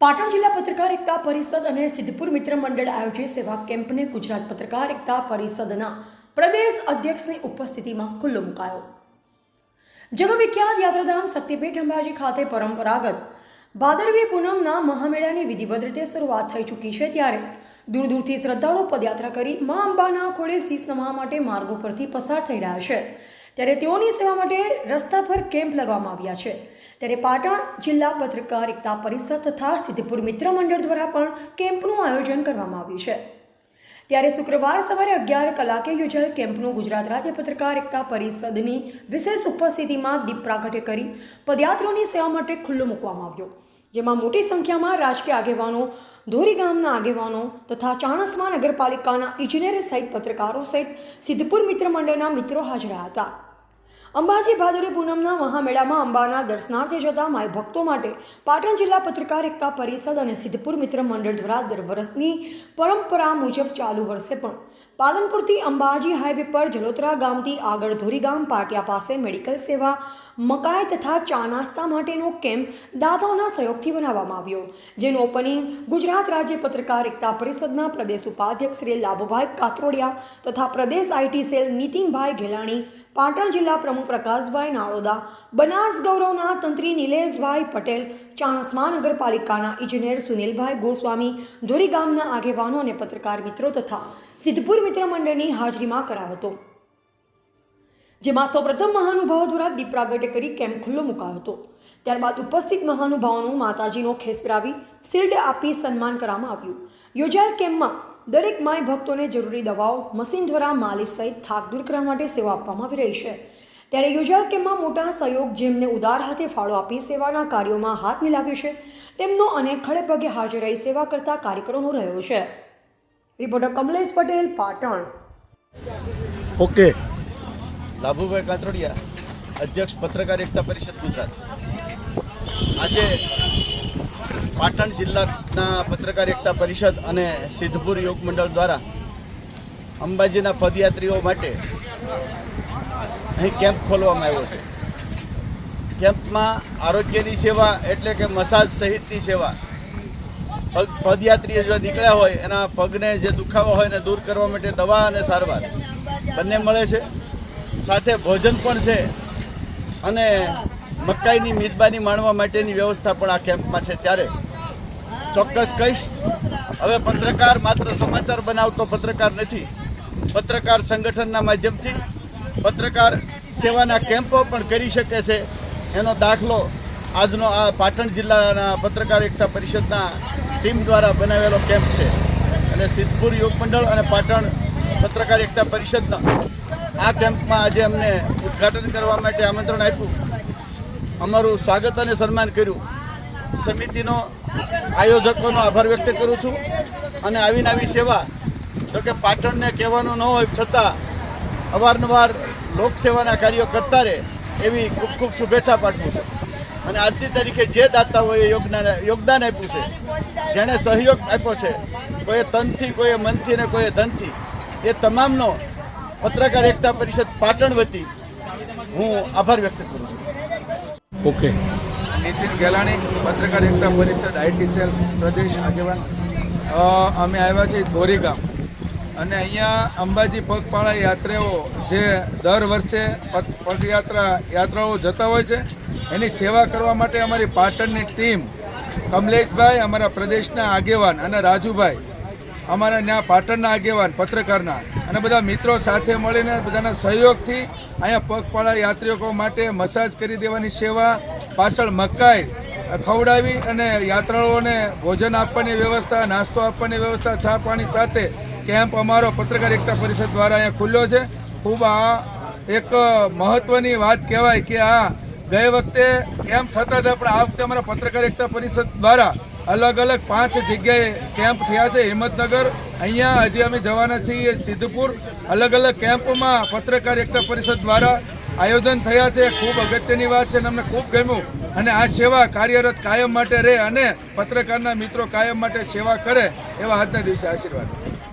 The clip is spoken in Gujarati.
પાટણ જિલ્લા પત્રકાર એકતા પરિષદ અને સિદ્ધપુર મિત્ર મંડળ આયોજિત સેવા કેમ્પને ગુજરાત પત્રકાર એકતા પરિષદના પ્રદેશ અધ્યક્ષની ઉપસ્થિતિમાં ખુલ્લો મુકાયો. જગવિખ્યાત યાત્રાધામ શક્તિપીઠ અંબાજી ખાતે પરંપરાગત ભાદરવી પૂનમના મહામેળાની વિધિવત રીતે શરૂઆત થઈ ચૂકી છે ત્યારે દૂર દૂરથી શ્રદ્ધાળુઓ પદયાત્રા કરી મા અંબાના ખોળે શીશ નમવા માટે માર્ગો પરથી પસાર થઈ રહ્યા છે. ત્યારે તેઓની સેવા માટે રસ્તા પર કેમ્પ લગાવવામાં આવ્યા છે. ત્યારે પાટણ જિલ્લા પત્રકાર એકતા પરિષદ તથા સિદ્ધપુર મિત્ર મંડળ દ્વારા પણ કેમ્પનું આયોજન કરવામાં આવ્યું છે. ત્યારે શુક્રવાર સવારે અગિયાર કલાકે યોજાયેલ કેમ્પનું ગુજરાત રાજ્ય પત્રકાર એકતા પરિષદની વિશેષ ઉપસ્થિતિમાં દીપ પ્રાગટ્ય કરી પદયાત્રીઓની સેવા માટે ખુલ્લો મૂકવામાં આવ્યો. જેમાં મોટી સંખ્યામાં રાજકીય આગેવાનો, ધોરી ગામના આગેવાનો તથા ચાણસ્મા નગરપાલિકાના ઇજનેર સહિત પત્રકારો સહિત સિદ્ધપુર મિત્ર મંડળના મિત્રો હાજર હતા. અંબાજી ભાદરવી પૂનમના મહામેળામાં અંબાના દર્શનાર્થે જતા માય ભક્તો માટે પાટણ જિલ્લા પત્રકાર એકતા પરિષદ અને સિદ્ધપુર મિત્ર મંડળ દ્વારા દર વર્ષની પરંપરા મુજબ ચાલુ વર્ષે પણ પાલનપુરથી અંબાજી હાઈવે પર જલોત્રા ગામથી આગળ ધોરી ગામ પાટિયા પાસે મેડિકલ સેવા, મકાઈ તથા ચા નાસ્તા માટેનો કેમ્પ દાતાઓના સહયોગથી બનાવવામાં આવ્યો, જેનું ઓપનિંગ ગુજરાત રાજ્ય પત્રકાર એકતા પરિષદના પ્રદેશ ઉપાધ્યક્ષ શ્રી લાભુભાઈ કાત્રોડિયા તથા પ્રદેશ આઈટી સેલ નીતિનભાઈ ઘેલાણી, પાટણ જિલ્લા પ્રમુખ પ્રકાશભાઈ નાળોદા બનાસ ગૌરવના તંત્રી નિલેશભાઈ પટેલ, ચાણસ્મા નગરપાલિકાના ઇજનેર સુનિલભાઈ ગોસ્વામી ધોરી ગામના આગેવાનો અને પત્રકાર મિત્રો તથા સિદ્ધપુર મિત્ર મંડળની હાજરીમાં કરાયો હતો, જેમાં સૌપ્રથમ મહાનુભાવો દ્વારા દીપ પ્રાગટ્ય કરી કેમ્પ ખુલ્લો મુકાયો હતો. ત્યારબાદ ઉપસ્થિત મહાનુભાવોનું માતાજીનો ખેસ પહેરાવી શિલ્ડ આપી સન્માન કરવામાં આવ્યું. યોજાયેલ કેમ્પમાં દરેક માય ભક્તોને જરૂરી દવાઓ, મશીન દ્વારા માલિશ સહિત થાક દૂર કરવા માટે સેવા આપવામાં આવી રહી છે. ત્યારે યોજાયેલ કેમ્પમાં મોટા સહયોગ જેમને ઉદાર હાથે ફાળો આપી સેવાના કાર્યોમાં હાથ મિલાવ્યો છે, તેમનો અને ખડે પગે હાજર રહી સેવા કરતા કાર્યક્રમો રહ્યો છે. રિપોર્ટર કમલેશ પટેલ, પાટણ. ઓકે. લાભુભાઈ કાતરોડિયા અધ્યક્ષ પત્રકાર એકતા પરિષદ ગુજરાત. આજે પાટણ જિલ્લાના પત્રકાર એકતા પરિષદ અને સિદ્ધપુર યોગ મંડળ દ્વારા અંબાજીના પદયાત્રીઓ માટે અહીં કેમ્પ ખોલવામાં આવ્યો છે. કેમ્પમાં આરોગ્યની સેવા એટલે કે મસાજ સહિતની સેવા પદયાત્રીઓ જો નીકળ્યા હોય, એના પગને જે દુખાવો હોય એને દૂર કરવા માટે દવા અને સારવાર બંને મળે છે. સાથે ભોજન પણ છે અને મકાઈની મિજબાની માણવા માટેની વ્યવસ્થા પણ આ કેમ્પમાં છે. ત્યારે ચોક્કસ કહીશ, હવે પત્રકાર માત્ર સમાચાર બનાવતો પત્રકાર નથી, પત્રકાર સંગઠનના માધ્યમથી પત્રકાર સેવાના કેમ્પો પણ કરી શકે છે. એનો દાખલો આજનો આ પાટણ જિલ્લાના પત્રકાર એકતા પરિષદના ટીમ દ્વારા બનાવેલો કેમ્પ છે. અને સિદ્ધપુર યોગ મંડળ અને પાટણ પત્રકાર એકતા પરિષદના આ કેમ્પમાં આજે અમને ઉદ્ઘાટન કરવા માટે આમંત્રણ આપ્યું. અમારું સ્વાગત અને સન્માન કર્યું. સમિતિનો આયોજકોનો આભાર વ્યક્ત કરું છું. અને આવીને આવી સેવા તો કે પાટણને કહેવાનું ન હોય છતાં અવારનવાર લોકસેવાના કાર્યો કરતા રહે એવી ખૂબ ખૂબ શુભેચ્છા પાઠવું છું. અને આજની તારીખે જે દાતાઓએ યોગદાન યોગદાન આપ્યું છે. જેણે સહયોગ આપ્યો છે, કોઈએ તનથી, કોઈએ મનથી ને કોઈએ ધનથી, એ તમામનો પત્રકાર એકતા પરિષદ પાટણ વતી હું આભાર વ્યક્ત કરું છું. ઓકે. નીતિન ગેલાણી, પત્રકાર એકતા પરિષદ આઈટી સેલ પ્રદેશ આગેવાન. અમે આવ્યા છીએ ધોરી ગામ. અને અહીંયા અંબાજી પગપાળા યાત્રાઓ જે દર વર્ષે પગ- પગયાત્રા યાત્રાઓ જતા હોય છે, એની સેવા કરવા માટે અમારી પાટણની ટીમ કમલેશભાઈ, અમારા પ્રદેશના આગેવાન અને રાજુભાઈ, અમારા ત્યાં પાટણના આગેવાન, પત્રકારના અને બધા મિત્રો સાથે મળીને બધાના સહયોગથી અહીંયા પગપાળા યાત્રિકો માટે મસાજ કરી દેવાની સેવા, પાછળ મકાઈ ખવડાવી અને યાત્રાળુઓને ભોજન આપવાની વ્યવસ્થા, નાસ્તો આપવાની વ્યવસ્થા, ચા પાણી સાથે કેમ્પ અમારો પત્રકાર એકતા પરિષદ દ્વારા અહીંયા ખુલ્લો છે. ખૂબ આ એક મહત્વની વાત કહેવાય કે આ ગઈ વખતે કેમ્પ થતા હતા, પણ આ વખતે અમારા પત્રકાર એકતા પરિષદ દ્વારા અલગ અલગ પાંચ જગ્યાએ કેમ્પ થયા છે. હિંમતનગર, અહીંયા હજી અમે જવાના છીએ, સિદ્ધપુર. અલગ અલગ કેમ્પમાં પત્રકાર એકતા પરિષદ દ્વારા આયોજન થયા છે. ખૂબ અગત્યની વાત છે અને અમને ખૂબ ગમ્યું. અને આ સેવા કાર્યરત કાયમ માટે રહે અને પત્રકારના મિત્રો કાયમ માટે સેવા કરે એવા આજના દિવસે આશીર્વાદ.